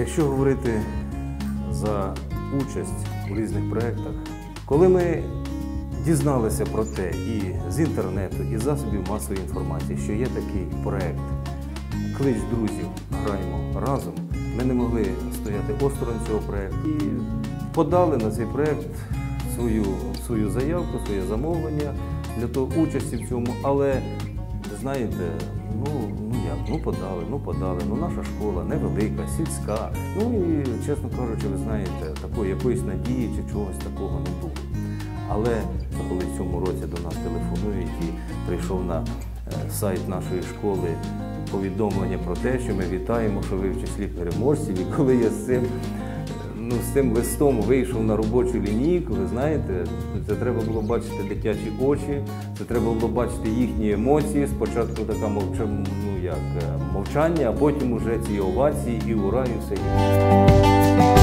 Якщо говорити за участь у різних проєктах, коли ми дізналися про те і з інтернету, і з засобів масової інформації, що є такий проєкт Клич друзів, граємо разом, ми не могли стояти осторонь цього проєкту і подали на цей проєкт свою, свою заявку, своє замовлення для того участі в цьому, але знаєте, ну, як, ну подали, ну подали, ну наша школа невелика, сільська. Ну і, чесно кажучи, ви знаєте, такої якоїсь надії чи чогось такого не було. Але коли в цьому році до нас телефонують і прийшов на е, сайт нашої школи повідомлення про те, що ми вітаємо, що ви в числі переможців, і коли я з цим, ну, з цим листом вийшов на робочу лінійку, ви знаєте, це треба було бачити дитячі очі, це треба було бачити їхні емоції. Спочатку така мовча, ну, як, е, мовчання, а потім уже ці овації і ура, і все інше.